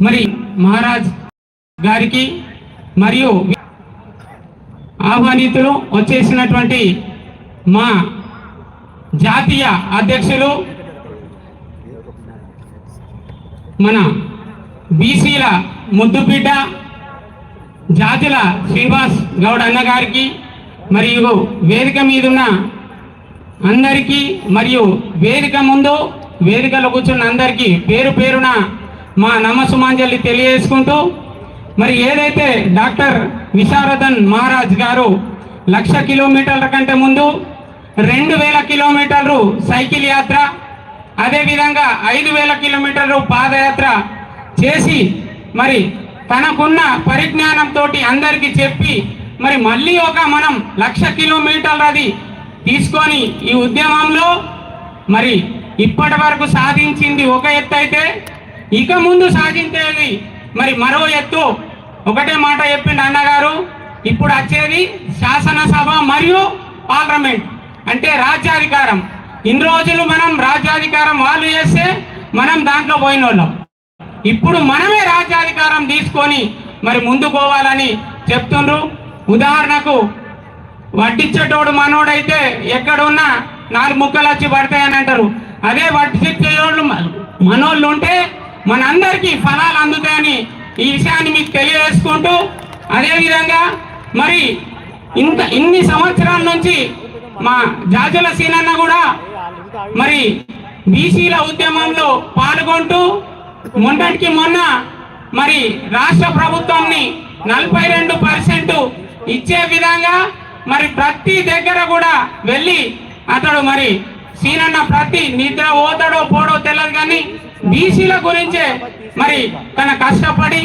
మరి మహారాజ్ గారికి మరియు ఆహ్వానితులు వచ్చేసినటువంటి మా జాతీయ అధ్యక్షులు మన బీసీల ముద్దుబిడ్డ జాతుల శ్రీనివాస్ గౌడ్ అన్న గారికి మరియు వేదిక మీదున్న అందరికీ మరియు వేదిక ముందు వేదికలో కూర్చున్న అందరికీ పేరు పేరున మా నమసుమాంజలి తెలియజేసుకుంటూ మరి ఏదైతే డాక్టర్ విశారదన్ మహారాజ్ గారు లక్ష కిలోమీటర్ల కంటే ముందు రెండు వేల కిలోమీటర్లు సైకిల్ యాత్ర అదేవిధంగా ఐదు వేల కిలోమీటర్లు పాదయాత్ర చేసి మరి తనకున్న పరిజ్ఞానంతో అందరికీ చెప్పి మరి మళ్ళీ ఒక మనం లక్ష కిలోమీటర్లది తీసుకొని ఈ ఉద్యమంలో మరి ఇప్పటి వరకు సాధించింది ఒక ఎత్తు అయితే ఇక ముందు సాధించేది మరి మరో ఎత్తు. ఒకటే మాట చెప్పిండు అన్నగారు. ఇప్పుడు వచ్చేది శాసనసభ మరియు పార్లమెంట్. అంటే రాజ్యాధికారం. ఇన్ని రోజులు మనం రాజ్యాధికారం వాళ్ళు చేస్తే మనం దాంట్లో పోయిన వాళ్ళం ఇప్పుడు మనమే రాజ్యాధికారం తీసుకొని మరి ముందుకు పోవాలని చెప్తుండ్రు. ఉదాహరణకు వడ్డించేటోడు మనోడైతే ఎక్కడున్నా నాలుగు ముక్కలు వచ్చి పడతాయని అంటారు. అదే వడ్డించేటోళ్ళు మనోళ్ళు ఉంటే మనందరికీ ఫలాలు అందుతాయని ఈ విషయాన్ని మీకు తెలియజేసుకుంటూ అదేవిధంగా మరి ఇంత ఇన్ని సంవత్సరాల నుంచి మా జాజుల సీనన్న కూడా మరి బీసీల ఉద్యమంలో పాల్గొంటూ మొన్నటికి మొన్న మరి రాష్ట్ర ప్రభుత్వంని నలభై రెండు పర్సెంట్ ఇచ్చే విధంగా మరి ప్రతి దగ్గర కూడా వెళ్ళి అతడు మరి సీనన్న ప్రతి నిద్ర పోతాడో పోడో తెలియదు కానీ బీసీల గురించే మరి తన కష్టపడి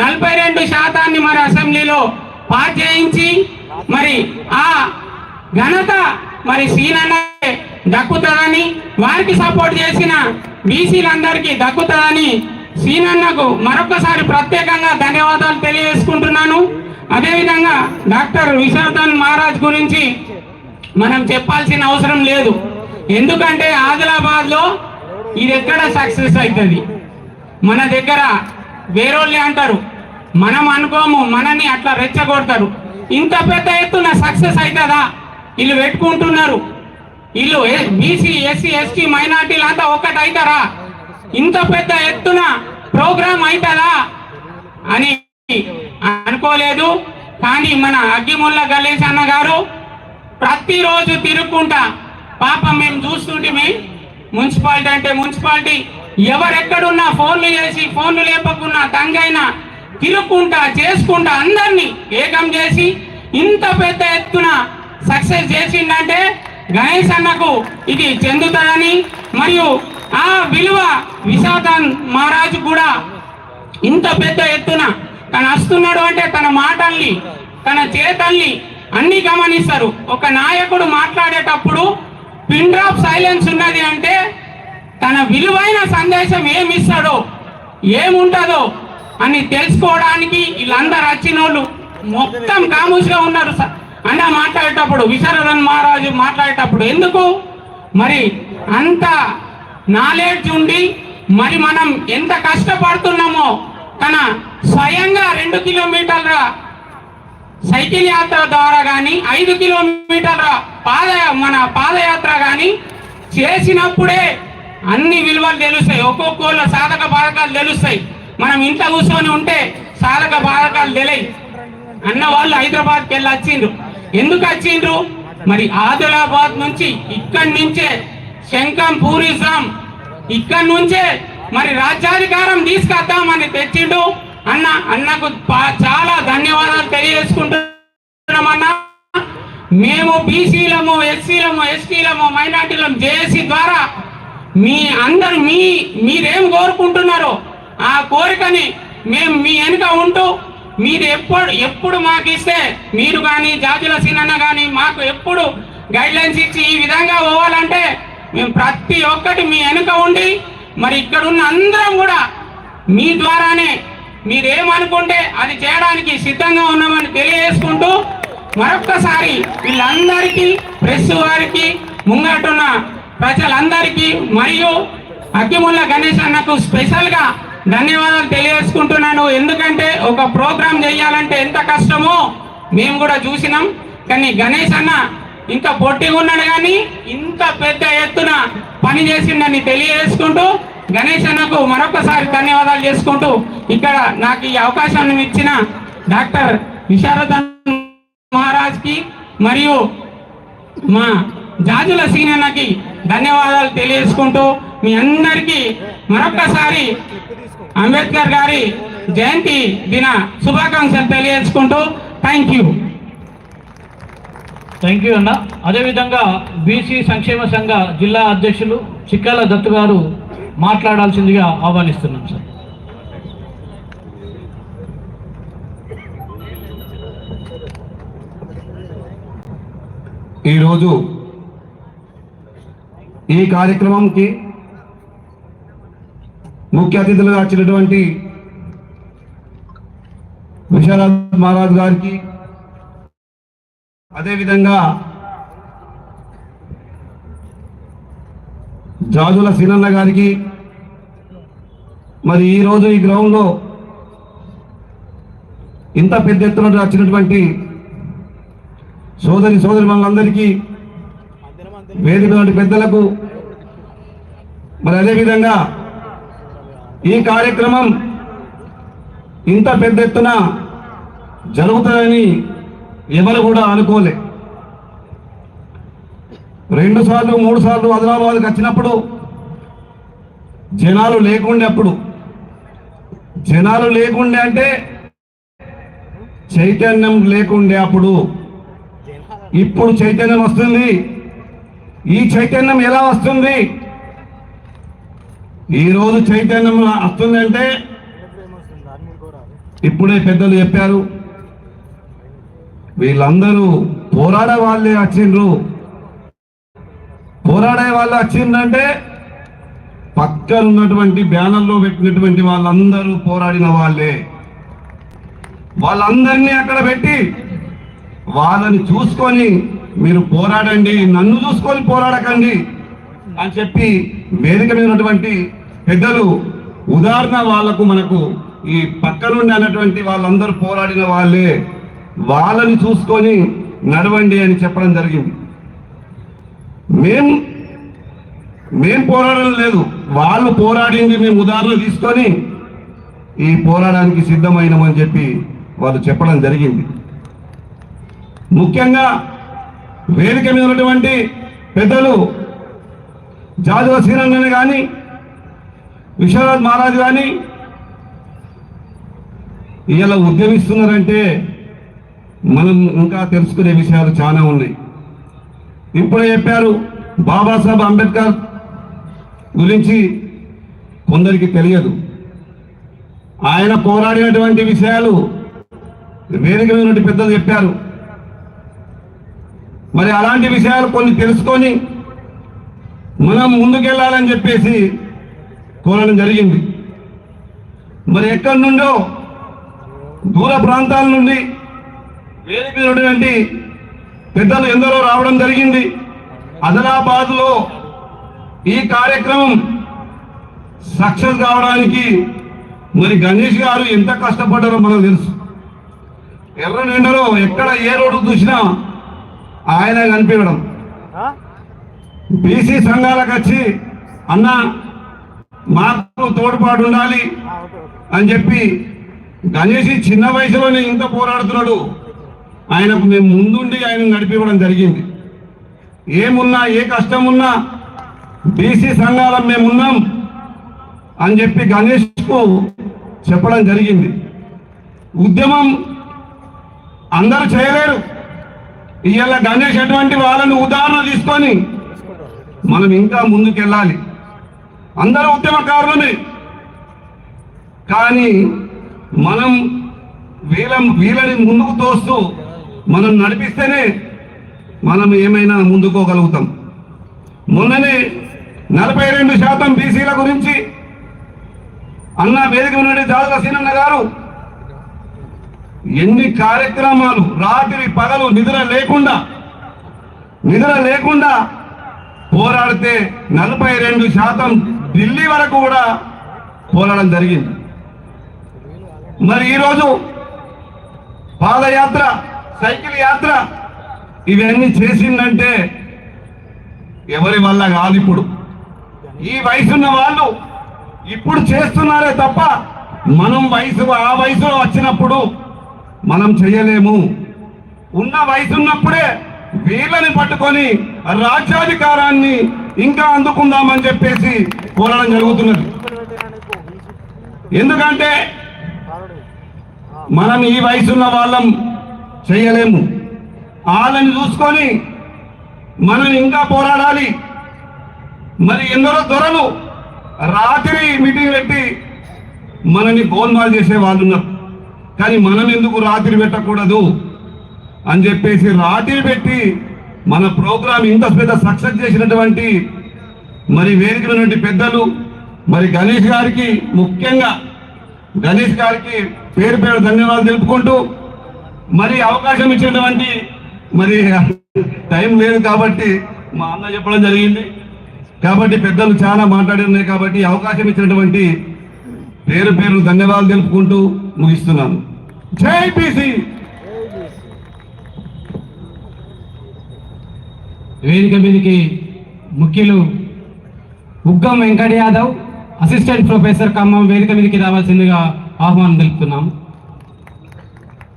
నలభై రెండు శాతాన్ని మరి అసెంబ్లీలో పాస్ చేయించి మరి ఆ ఘనత మరి సీనన్నకే దక్కుతుందని వారికి సపోర్ట్ చేసిన బీసీలందరికీ దక్కుతుందని సీనన్నకు మరొకసారి ప్రత్యేకంగా ధన్యవాదాలు తెలియజేసుకుంటున్నాను. అదేవిధంగా డాక్టర్ విశార్దన్ మహారాజ్ గురించి మనం చెప్పాల్సిన అవసరం లేదు. ఎందుకంటే ఆదిలాబాద్లో ఇది ఎక్కడ సక్సెస్ అవుతుంది మన దగ్గర వేరోళ్ళే అంటారు మనం అనుకోము మనని అట్లా రెచ్చగొడతారు. ఇంత పెద్ద ఎత్తున సక్సెస్ అవుతుందా వీళ్ళు పెట్టుకుంటున్నారు. వీళ్ళు బీసీ ఎస్సీ ఎస్టీ మైనార్టీలు అంతా ఒక్కటి అవుతారా ఇంత పెద్ద ఎత్తున ప్రోగ్రామ్ అవుతుందా అని అనుకోలేదు. కానీ మన అగ్గిముల్ల గణేష్ అన్న గారు ప్రతిరోజు తిరుక్కుంటా. పాపం మేము చూస్తుంటే మున్సిపాలిటీ అంటే మున్సిపాలిటీ. ఎవరెక్కడున్నా ఫోన్లు చేసి ఫోన్లు లేపకున్నా తంగైనా తిరుక్కుంటా చేసుకుంటా అందరినీ ఏకం చేసి ఇంత పెద్ద ఎత్తున సక్సెస్ చేసిందంటే గణేష్ అన్నకు ఇది చెందుతుందని మరియు ఆ విలువ విశాఖన్ మహారాజు కూడా ఇంత పెద్ద ఎత్తున తను వస్తున్నాడు అంటే తన మాటల్ని తన చేతల్ని అన్ని గమనిస్తారు. ఒక నాయకుడు మాట్లాడేటప్పుడు పిన్ డ్రాప్ సైలెన్స్ ఉన్నది అంటే తన విలువైన సందేశం ఏమి ఇస్తాడో ఏముంటుందో అని తెలుసుకోవడానికి వీళ్ళందరూ వచ్చిన వాళ్ళు మొత్తం కాముష్గా ఉన్నారు స- అన్న మాట్లాడేటప్పుడు విశారదన్ మహారాజు మాట్లాడేటప్పుడు ఎందుకు? మరి అంత నాలెడ్జ్ ఉండి మరి మనం ఎంత కష్టపడుతున్నామో తన స్వయంగా రెండు కిలోమీటర్ల సైకిల్ యాత్ర ద్వారా కానీ ఐదు కిలోమీటర్ల పాద మన పాదయాత్ర కానీ చేసినప్పుడే అన్ని విలువలు తెలుస్తాయి. ఒక్కొక్కళ్ళ సాధక బాధకాలు తెలుస్తాయి. మనం ఇంట్లో కూర్చొని ఉంటే సాధక బాధకాలు తెలియవు. అన్న వాళ్ళు హైదరాబాద్కి వెళ్ళి వచ్చిండ్రు. ఎందుకు వచ్చిండ్రు? మరి ఆదిలాబాద్ నుంచి ఇక్కడి నుంచే శంఖం పూరిస్తాం ఇక్కడి నుంచే మరి రాజ్యాధికారం తీసుకొద్దామని తెచ్చిండు. అన్న అన్నకు చాలా ధన్యవాదాలు తెలియజేసుకుంటున్నామన్నా. మేము బీసీలము ఎస్సీలము ఎస్టీలము మైనార్టీలము జేఏసీ ద్వారా మీ అందరు మీ మీరేం కోరుకుంటున్నారో ఆ కోరికని మేము మీ వెనుక ఉంటూ మీరు ఎప్పుడు ఎప్పుడు మాకు ఇస్తే మీరు కానీ జాజుల సీనన్న కానీ మాకు ఎప్పుడు గైడ్లైన్స్ ఇచ్చి ఈ విధంగా పోవాలంటే మేము ప్రతి ఒక్కటి మీ వెనుక ఉండి మరి ఇక్కడున్న అందరం కూడా మీ ద్వారానే మీరేమనుకుంటే అది చేయడానికి సిద్ధంగా ఉన్నామని తెలియజేసుకుంటూ మరొక్కసారి వీళ్ళందరికీ ప్రెస్ వారికి ముంగటున్న ప్రజలందరికీ మరియు అగ్గిముల్ల గణేష్ అన్నకు స్పెషల్గా ధన్యవాదాలు తెలియజేసుకుంటున్నాను. ఎందుకంటే ఒక ప్రోగ్రాం చేయాలంటే ఎంత కష్టమో మేము కూడా చూసినాం. కానీ గణేష్ అన్న ఇంకా పొట్టిగా ఉన్నాడు కానీ ఇంత పెద్ద ఎత్తున పని చేసిండని తెలియజేసుకుంటూ గణేష్ అన్నకు మరొకసారి ధన్యవాదాలు చేసుకుంటూ ఇక్కడ నాకు ఈ అవకాశాన్ని ఇచ్చిన డాక్టర్ విశారదన్ మహారాజ్కి మరియు మా జాజుల సీనన్నకి ధన్యవాదాలు తెలియజేసుకుంటూ మీ అందరికీ మరొకసారి అంబేద్కర్ గారి జయంతి దిన శుభాకాంక్షలు తెలియజేసుకుంటూ థ్యాంక్ యూ. థ్యాంక్ యూ అన్న. అదేవిధంగా బీసీ సంక్షేమ సంఘ జిల్లా అధ్యక్షులు చిక్కాల దత్తు గారు మాట్లాడాల్సిందిగా ఆహ్వానిస్తున్నాం సార్. ఈరోజు ఈ కార్యక్రమంకి ముఖ్య అతిథులుగా వచ్చినటువంటి విశాలాద్ మహారాజ్ గారికి అదేవిధంగా జాజుల సీనన్న గారికి మరి ఈరోజు ఈ గ్రౌండ్లో ఇంత పెద్ద ఎత్తున వచ్చినటువంటి సోదరి సోదరి మనందరికీ వేదిక పెద్దలకు మరి అదేవిధంగా ఈ కార్యక్రమం ఇంత పెద్ద ఎత్తున జరుగుతుందని ఎవరు కూడా అనుకోలే. రెండు సార్లు మూడు సార్లు ఆదిలాబాద్కి వచ్చినప్పుడు జనాలు లేకుండే అప్పుడు. జనాలు లేకుండే అంటే చైతన్యం లేకుండే అప్పుడు. ఇప్పుడు చైతన్యం వస్తుంది. ఈ చైతన్యం ఎలా వస్తుంది? ఈ రోజు చైతన్యం వస్తుందంటే ఇప్పుడే పెద్దలు చెప్పారు. వీళ్ళందరూ పోరాడే వాళ్ళే వచ్చిండ్రు. పోరాడే వాళ్ళు వచ్చిందంటే పక్కన ఉన్నటువంటి బ్యానర్లో పెట్టినటువంటి వాళ్ళందరూ పోరాడిన వాళ్ళే. వాళ్ళందరినీ అక్కడ పెట్టి వాళ్ళని చూసుకొని మీరు పోరాడండి నన్ను చూసుకొని పోరాడకండి అని చెప్పి వేదిక మీద ఉన్నటువంటి పెద్దలు ఉదాహరణ వాళ్ళకు మనకు ఈ పక్క నుండి అన్నటువంటి వాళ్ళందరూ పోరాడిన వాళ్ళే. వాళ్ళని చూసుకొని నడవండి అని చెప్పడం జరిగింది. మేం మేం పోరాడడం లేదు. వాళ్ళు పోరాడింది మేము ఉదాహరణ తీసుకొని ఈ పోరాడానికి సిద్ధమైనమని చెప్పి వాళ్ళు చెప్పడం జరిగింది. ముఖ్యంగా వేదిక మీద ఉన్నటువంటి పెద్దలు జాజువ శ్రీరంగన్ కానీ విశ్వనాథ్ మహారాజ్ కానీ ఇలా ఉద్యమిస్తున్నారంటే మనం ఇంకా తెలుసుకునే విషయాలు చాలా ఉన్నాయి. ఇప్పుడు చెప్పారు బాబాసాహెబ్ అంబేద్కర్ గురించి కొందరికి తెలియదు. ఆయన పోరాడినటువంటి విషయాలు వేదిక మీద పెద్దలు చెప్పారు. మరి అలాంటి విషయాలు కొన్ని తెలుసుకొని మనం ముందుకెళ్ళాలని చెప్పేసి కోరడం జరిగింది. మరి ఎక్కడి నుండో దూర ప్రాంతాల నుండి వేదిక మీద పెద్దలు ఎందరో రావడం జరిగింది. ఆదిలాబాద్లో ఈ కార్యక్రమం సక్సెస్ కావడానికి మరి గణేష్ గారు ఎంత కష్టపడ్డారో మనకు తెలుసు. ఎర్ర నిండలో ఎక్కడ ఏ రోడ్డు చూసినా ఆయన కనిపించడం. బీసీ సంఘాలకు వచ్చి అన్న మాకు తోడ్పాటు ఉండాలి అని చెప్పి గణేష్ చిన్న వయసులోనే ఇంత పోరాడుతున్నాడు. ఆయనకు మేము ముందుండి ఆయన నడిపివ్వడం జరిగింది. ఏమున్నా ఏ కష్టం ఉన్నా బీసీ సంఘాల మేమున్నాం అని చెప్పి గణేష్కు చెప్పడం జరిగింది. ఉద్యమం అందరూ చేయలేరు. ఇవాళ గణేష్ అటువంటి వాళ్ళని ఉదాహరణ తీసుకొని మనం ఇంకా ముందుకెళ్ళాలి. అందరూ ఉద్యమకారులమే కానీ మనం వీళ్ళ వీళ్ళని ముందుకు తోస్తూ మనం నడిపిస్తేనే మనం ఏమైనా ముందుకోగలుగుతాం. మొన్ననే నలభై రెండు శాతం బీసీల గురించి అన్న వేదిక నుండి జాదుల సీనన్న గారు ఎన్ని కార్యక్రమాలు రాత్రి పగలు నిద్ర లేకుండా నిద్ర లేకుండా పోరాడితే నలభై రెండు శాతం ఢిల్లీ వరకు కూడా పోరాడడం జరిగింది. మరి ఈరోజు పాదయాత్ర సైకిల్ యాత్ర ఇవన్నీ చేసిందంటే ఎవరి వల్ల కాదు ఇప్పుడు. ఈ వయసున్న వాళ్ళు ఇప్పుడు చేస్తున్నారే తప్ప మనం వయసు ఆ వయసులో వచ్చినప్పుడు మనం చేయలేము. ఉన్న వయసు ఉన్నప్పుడే వీళ్ళని పట్టుకొని రాజ్యాధికారాన్ని ఇంకా అందుకుందామని చెప్పేసి కోరడం జరుగుతున్నది. ఎందుకంటే మనం ఈ వయసున్న వాళ్ళం చేయలేము. వాళ్ళని చూసుకొని మనం ఇంకా పోరాడాలి. మరి ఎందరో దొరలు రాత్రి మీటింగ్ పెట్టి మనని గోల్మాల్ చేసే వాళ్ళు ఉన్నారు. కానీ మనం ఎందుకు రాత్రి పెట్టకూడదు? అని చెప్పేసి రాత్రి పెట్టి మన ప్రోగ్రాం ఇంత పెద్ద సక్సెస్ చేసినటువంటి మరి వేదికలున్నటువంటి పెద్దలు మరి గణేష్ గారికి ముఖ్యంగా గణేష్ గారికి పేరు పేరు ధన్యవాదాలు తెలుపుకుంటూ మరి అవకాశం ఇచ్చినటువంటి మరి టైం లేదు కాబట్టి మా అన్న చెప్పడం జరిగింది. కాబట్టి పెద్దలు చాలా మాట్లాడినాయి కాబట్టి అవకాశం ఇచ్చినటువంటి పేరు పేరు ధన్యవాదాలు తెలుపుకుంటూ ముగిస్తున్నాను. జై బీసీ! వేదిక మీదకి ముఖ్యులు ఉగ్గం వెంకట యాదవ్ అసిస్టెంట్ ప్రొఫెసర్ ఖమ్మం వేదిక మీదకి రావాల్సిందిగా ఆహ్వానం తెలుపుతున్నాం.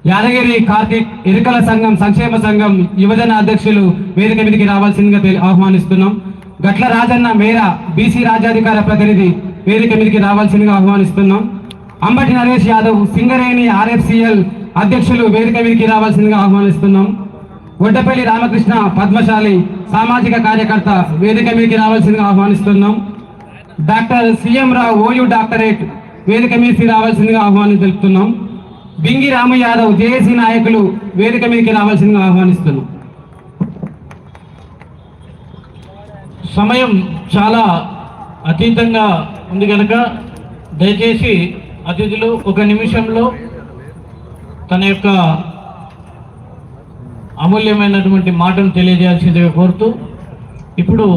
యాదగిరి కార్తీక్ ఎరుకల సంఘం సంక్షేమ సంఘం యువజన అధ్యక్షులు వేదిక మీదకి రావాల్సిందిగా ఆహ్వానిస్తున్నాం. గట్ల రాజన్న మేర బీసీ రాజ్యాధికార ప్రతినిధి వేదిక మీదకి రావాల్సిందిగా ఆహ్వానిస్తున్నాం. అంబటి నరేష్ యాదవ్ సింగరేణి ఆర్ఎఫ్సిఎల్ అధ్యక్షులు వేదిక మీదకి రావాల్సిందిగా ఆహ్వానిస్తున్నాం. గొడ్డపల్లి రామకృష్ణ పద్మశాలి సామాజిక కార్యకర్త వేదిక మీదకి రావాల్సిందిగా ఆహ్వానిస్తున్నాం. Doctor C M Rao OU doctorate వేదిక మీదకి రావాల్సిందిగా ఆహ్వానం తెలుపుతున్నాం బింగి రామ యాదవ్ జేఏసీ నాయకులు వేదిక మీదకి రావాల్సిందిగా ఆహ్వానిస్తున్నాం. సమయం చాలా అతీతంగా ఉంది కనుక దయచేసి అతిథులు ఒక నిమిషంలో తన యొక్క అమూల్యమైనటువంటి మాటను తెలియజేయాల్సిందిగా కోరుతూ ఇప్పుడు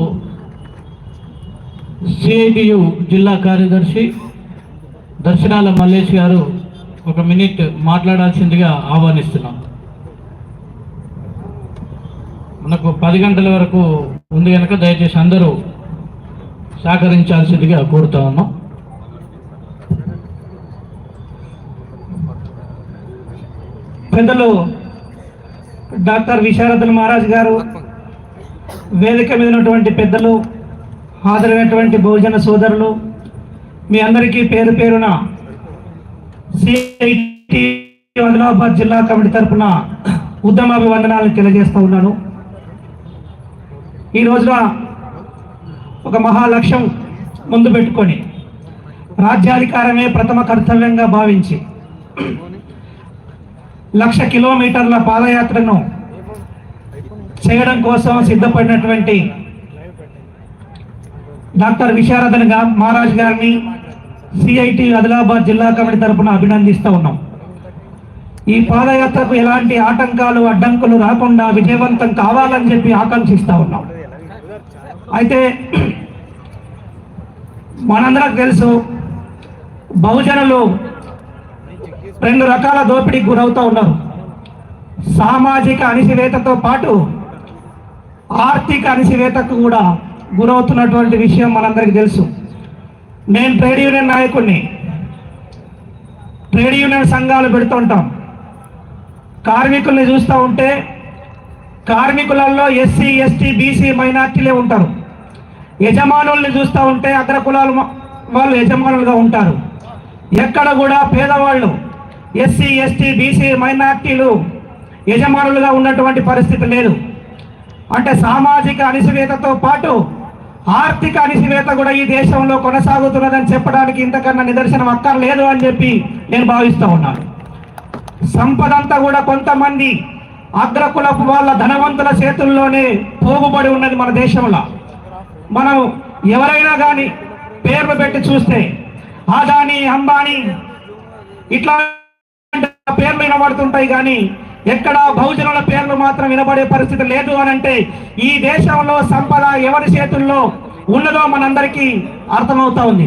సిఐటియు జిల్లా కార్యదర్శి దర్శనాల మల్లేష్ గారు ఒక మినిట్ మాట్లాడాల్సిందిగా ఆహ్వానిస్తున్నాం. మనకు పది గంటల వరకు ఉంది కనుక దయచేసి అందరూ సహకరించాల్సిందిగా కోరుతా ఉన్నాం. పెద్దలు డాక్టర్ విశారదన్ మహారాజ్ గారు వేదిక మీద ఉన్నటువంటి పెద్దలు హాజరైనటువంటి బహుజన సోదరులు మీ అందరికీ పేరు పేరున సిఐటి ఆదిలాబాద్ జిల్లా కమిటీ తరఫున ఉద్యమాభివందనాలను తెలియజేస్తూ ఉన్నాను. ఈ రోజున ఒక మహా లక్ష్యం ముందు పెట్టుకొని రాజ్యాధికారమే ప్రథమ కర్తవ్యంగా భావించి లక్ష కిలోమీటర్ల పాదయాత్రను చేయడం కోసం సిద్ధపడినటువంటి డాక్టర్ విశారదన్ మహారాజ్ గారిని సిఐటి ఆదిలాబాద్ జిల్లా కమిటీ తరఫున అభినందిస్తూ ఉన్నాం. ఈ పాదయాత్రకు ఎలాంటి ఆటంకాలు అడ్డంకులు రాకుండా విజయవంతం కావాలని చెప్పి ఆకాంక్షిస్తూ ఉన్నాం. అయితే మనందరికి తెలుసు బహుజనులు రెండు రకాల దోపిడీకి గురవుతూ ఉన్నారు. సామాజిక అణిసివేతతో పాటు ఆర్థిక అణిసివేతకు కూడా గురవుతున్నటువంటి విషయం మనందరికీ తెలుసు. నేను ట్రేడ్ యూనియన్ నాయకుడిని. ట్రేడ్ యూనియన్ సంఘాలు పెడుతుంటాం కార్మికుల్ని చూస్తూ ఉంటే కార్మికులలో ఎస్సీ ఎస్టీ బీసీ మైనార్టీలే ఉంటారు. యజమానుల్ని చూస్తూ ఉంటే అగ్ర కులాలు వాళ్ళు యజమానులుగా ఉంటారు. ఎక్కడ కూడా పేదవాళ్ళు ఎస్సీ ఎస్టీ బీసీ మైనార్టీలు యజమానులుగా ఉన్నటువంటి పరిస్థితి లేదు. అంటే సామాజిక అణిసివేతతో పాటు ఆర్థిక అణిసివేత కూడా ఈ దేశంలో కొనసాగుతున్నదని చెప్పడానికి ఇంతకన్నా నిదర్శనం అక్కర్లేదు అని చెప్పి నేను భావిస్తూ ఉన్నాను సంపద అంతా కూడా కొంతమంది అగ్రకులపు వాళ్ళ ధనవంతుల చేతుల్లోనే పోగుబడి ఉన్నది మన దేశంలో. మనం ఎవరైనా కానీ పేర్లు పెట్టి చూస్తే ఆదాని అంబానీ ఇట్లా పేర్లు వినబడుతుంటాయి కానీ ఎక్కడ బహుజనుల పేర్లు మాత్రం వినబడే పరిస్థితి లేదు అని అంటే ఈ దేశంలో సంపద ఎవరి చేతుల్లో ఉన్నదో మనందరికీ అర్థమవుతా ఉంది.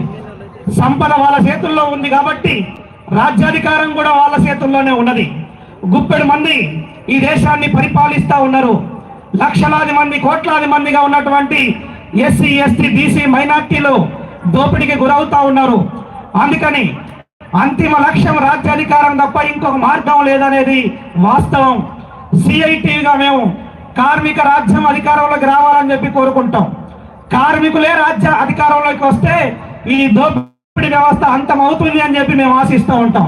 సంపద వాళ్ళ చేతుల్లో ఉంది కాబట్టి రాజ్యాధికారం కూడా వాళ్ళ చేతుల్లోనే ఉన్నది. గుప్పెడు మంది ఈ దేశాన్ని పరిపాలిస్తూ ఉన్నారు. లక్షలాది మంది కోట్లాది మందిగా ఉన్నటువంటి ఎస్సీ ఎస్టీ బీసీ మైనార్టీలు దోపిడీకి గురవుతా ఉన్నారు. అందుకని అంతిమ లక్ష్యం రాజ్యాధికారం తప్ప ఇంకొక మార్గం లేదనేది వాస్తవం. సిఐటిగా మేము కార్మిక రాజ్యం అధికారంలోకి రావాలని చెప్పి కోరుకుంటాం. కార్మికులే రాజ్య అధికారంలోకి వస్తే ఈ దోపిడీ వ్యవస్థ అంతమవుతుంది అని చెప్పి మేము ఆశిస్తూ ఉంటాం.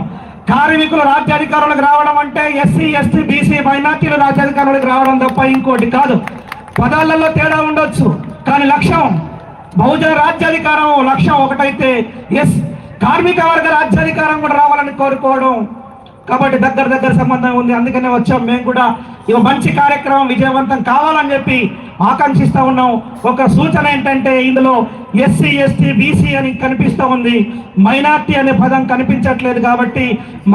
కార్మికులు రాజ్యాధికారంలోకి రావడం అంటే ఎస్సీ ఎస్టీ బీసీ మైనార్టీలు రాజ్యాధికారంలోకి రావడం తప్ప ఇంకోటి కాదు. పదాలలో తేడా ఉండొచ్చు కానీ లక్ష్యం బహుజన రాజ్యాధికారం లక్ష్యం ఒకటైతే ఎస్ కార్మిక వర్గ రాజ్యాధికారం కూడా రావాలని కోరుకోవడం కాబట్టి దగ్గర దగ్గర సంబంధం ఉంది. అందుకనే వచ్చాం. మేము కూడా ఇక మంచి కార్యక్రమం విజయవంతం కావాలని చెప్పి ఆకాంక్షిస్తూ ఉన్నాం. ఒక సూచన ఏంటంటే ఇందులో ఎస్సీ ఎస్టీ బీసీ అని కనిపిస్తూ ఉంది. మైనార్టీ అనే పదం కనిపించట్లేదు కాబట్టి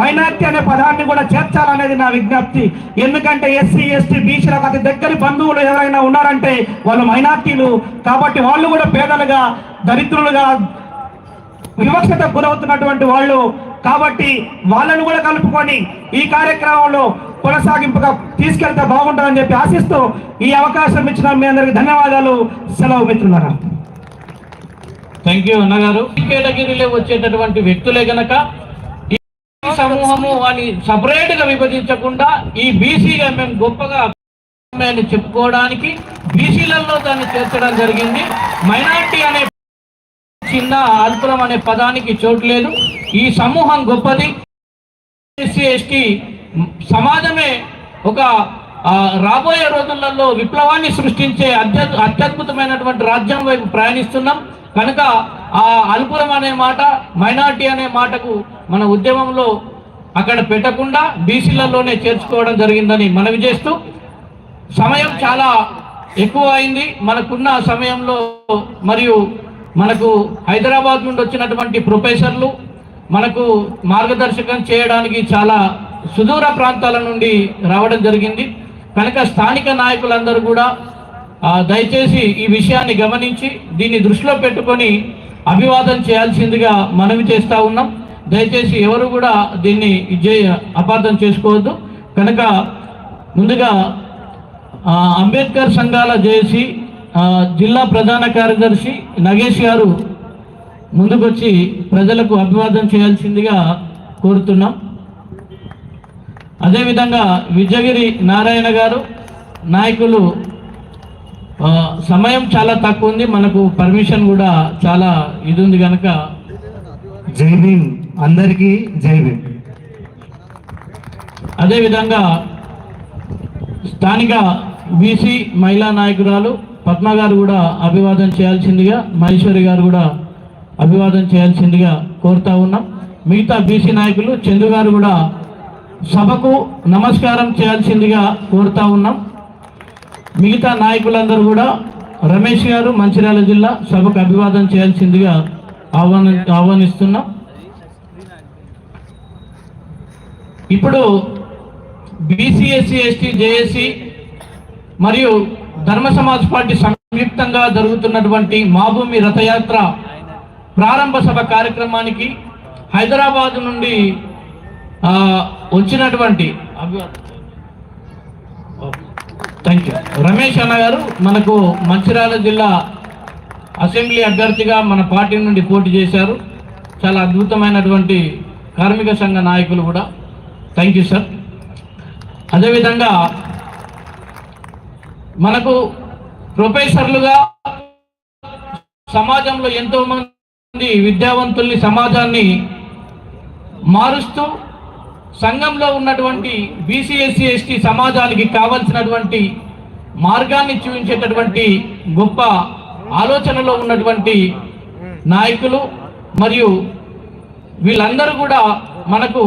మైనార్టీ అనే పదాన్ని కూడా చేర్చాలనేది నా విజ్ఞప్తి. ఎందుకంటే ఎస్సీ ఎస్టీ బీసీలకు అతి దగ్గరి బంధువులు ఎవరైనా ఉన్నారంటే వాళ్ళు మైనార్టీలు. కాబట్టి వాళ్ళు కూడా పేదలుగా దరిద్రులుగా వివక్షత గురవుతున్నటువంటి వాళ్ళు కాబట్టి వాళ్ళను కూడా కలుపుకొని ఈ కార్యక్రమంలో కొనసాగింపుగా తీసుకెళ్తే బాగుంటుందని చెప్పి ఆశిస్తూ ఈ అవకాశం ఇచ్చిన మీ అందరికి ధన్యవాదాలు. సెలవు మిత్రులారా. థ్యాంక్ యూ అన్నగారు ఈ కేటగిరీలో వచ్చేటటువంటి వ్యక్తులే గనక ఈ సమూహము అని సపరేట్గా విభజించకుండా ఈ బీసీగా మేము గొప్పగా అని చెప్పుకోవడానికి బీసీలలో దాన్ని చేర్చడం జరిగింది. మైనార్టీ అనే చిన్న అల్పురం అనే పదానికి చోటు లేదు. ఈ సమూహం గొప్పది. ఎస్సీ ఎస్టీ సమాజమే ఒక రాబోయే రోజులలో విప్లవాన్ని సృష్టించే అత్యద్ అత్యద్భుతమైనటువంటి రాజ్యం వైపు ప్రయాణిస్తున్నాం. కనుక ఆ అల్పురం అనే మాట మైనార్టీ అనే మాటకు మన ఉద్యమంలో అక్కడ పెట్టకుండా బీసీలలోనే చేర్చుకోవడం జరిగిందని మనవి చేస్తూ సమయం చాలా ఎక్కువ అయింది. మనకున్న సమయంలో మరియు మనకు హైదరాబాద్ నుండి వచ్చినటువంటి ప్రొఫెసర్లు మనకు మార్గదర్శకం చేయడానికి చాలా సుదూర ప్రాంతాల నుండి రావడం జరిగింది. కనుక స్థానిక నాయకులందరూ కూడా దయచేసి ఈ విషయాన్ని గమనించి దీన్ని దృష్టిలో పెట్టుకొని అభివాదం చేయాల్సిందిగా మనవి చేస్తూ ఉన్నాం. దయచేసి ఎవరు కూడా దీన్ని అపార్థం చేసుకోవద్దు. కనుక ముందుగా అంబేద్కర్ సంఘాల జేసి జిల్లా ప్రధాన కార్యదర్శి నగేష్ గారు ముందుకొచ్చి ప్రజలకు అభివాదం చేయాల్సిందిగా కోరుతున్నాం. అదేవిధంగా విజయగిరి నారాయణ గారు నాయకులు సమయం చాలా తక్కువ ఉంది. మనకు పర్మిషన్ కూడా చాలా ఇది ఉంది కనుక జై భీమ్ అందరికీ జై భీమ్ అదేవిధంగా స్థానిక బీసీ మహిళా నాయకురాలు పద్మ గారు కూడా అభివాదం చేయాల్సిందిగా మహేశ్వరి గారు కూడా అభివాదం చేయాల్సిందిగా కోరుతా ఉన్నాం. మిగతా బీసీ నాయకులు చందు గారు కూడా సభకు నమస్కారం చేయాల్సిందిగా కోరుతా ఉన్నాం. మిగతా నాయకులందరూ కూడా రమేష్ గారు మంచిర్యాల జిల్లా సభకు అభివాదం చేయాల్సిందిగా ఆహ్వాన ఆహ్వానిస్తున్నాం. ఇప్పుడు బీసీఎస్సీ ఎస్టీ జేఏసీ మరియు ధర్మ సమాజ్ పార్టీ సంయుక్తంగా జరుగుతున్నటువంటి మాభూమి రథయాత్ర ప్రారంభ సభ కార్యక్రమానికి హైదరాబాద్ నుండి వచ్చినటువంటి థ్యాంక్ యూ రమేష్ అన్న గారు మనకు మంచిర్యాల జిల్లా అసెంబ్లీ అభ్యర్థిగా మన పార్టీ నుండి పోటీ చేశారు. చాలా అద్భుతమైనటువంటి కార్మిక సంఘ నాయకులు కూడా. థ్యాంక్ యూ సార్ అదేవిధంగా మనకు ప్రొఫెసర్లుగా సమాజంలో ఎంతో మంది విద్యావంతుల్ని సమాజాన్ని మారుస్తూ సంఘంలో ఉన్నటువంటి బీసీఎస్సీ ఎస్టీ సమాజానికి కావలసినటువంటి మార్గాన్ని చూపించేటటువంటి గొప్ప ఆలోచనలో ఉన్నటువంటి నాయకులు మరియు వీళ్ళందరూ కూడా మనకు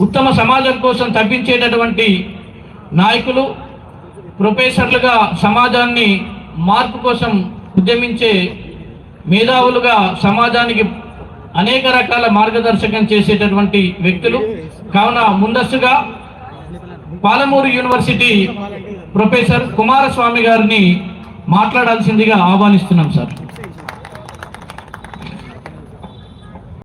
ఉత్తమ సమాజం కోసం తప్పించేటటువంటి నాయకులు ప్రొఫెసర్లుగా సమాజాన్ని మార్పు కోసం ఉద్యమించే మేధావులుగా సమాజానికి అనేక రకాల మార్గదర్శకం చేసేటటువంటి వ్యక్తులు. కావున ముందస్తుగా పాలమూరు యూనివర్సిటీ ప్రొఫెసర్ కుమారస్వామి గారిని మాట్లాడాల్సిందిగా ఆహ్వానిస్తున్నాం సార్.